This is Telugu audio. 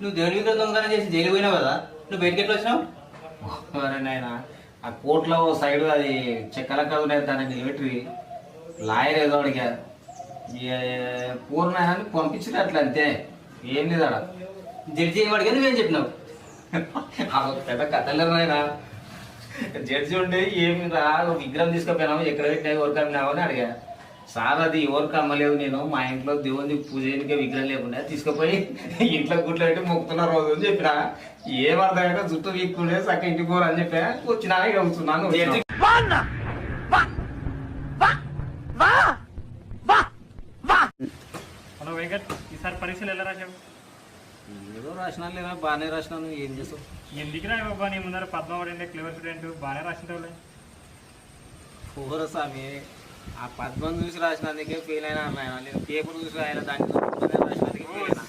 నువ్వు దేవుని విగ్రహం దొంగతనం చేసి జైలు పోయినావు కదా? నువ్వు బయటికి ఎట్లా వచ్చినావు? నాయన ఆ కోర్టులో ఓ సైడ్ అది చెక్కల ఉన్నాయి దాన్ని నిలబెట్టి లాయర్ ఏదో అడిగారు పూర్ణ అని పంపించింది అట్లా అంతే. ఏం లేదు ఆడ. జడ్జి ఏం అడిగా నువ్వేం చెప్పినావు? పెద్ద కథలు నాయన. జడ్జి ఉండే ఏమి రా విగ్రహం తీసుకుపోయినాము ఎక్కడ పెట్టినా ఎవరికి అమ్మినావు అని అడిగా. సార్ అది ఎవరికి అమ్మలేదు నేను మా ఇంట్లో దేవుని పూజ చేయడానికి విగ్రహం లేకుండా తీసుకుపోయి ఇంట్లో గుడ్లు పెట్టి మొక్కుతున్న రోజు అని చెప్పిన. ఏం అర్థమైనా జుట్టు వీక్కుండే చక్క ఇంటికి పోరు అని చెప్పా వచ్చినా ఇక కూర్చున్నాను జడ్జి హలో వెంకట్ ఈసారి పరీక్షలు ఎలా రాశావు? ఏదో రాసినా లేదా బాగానే రాసినాను ఏం చేస్తావు? ఎందుకు రా బాబా నీ ముందర పద్మావతి క్లివర్ స్టూడెంట్ బాగానే రాసింటావులే. పూర స్వామి. ఆ పద్మం చూసి రాసినందుకే ఫీల్ అయినా నేను పేపర్ చూసి ఆయన దాన్ని రాసినందుకే ఫెయిల్ అయినా.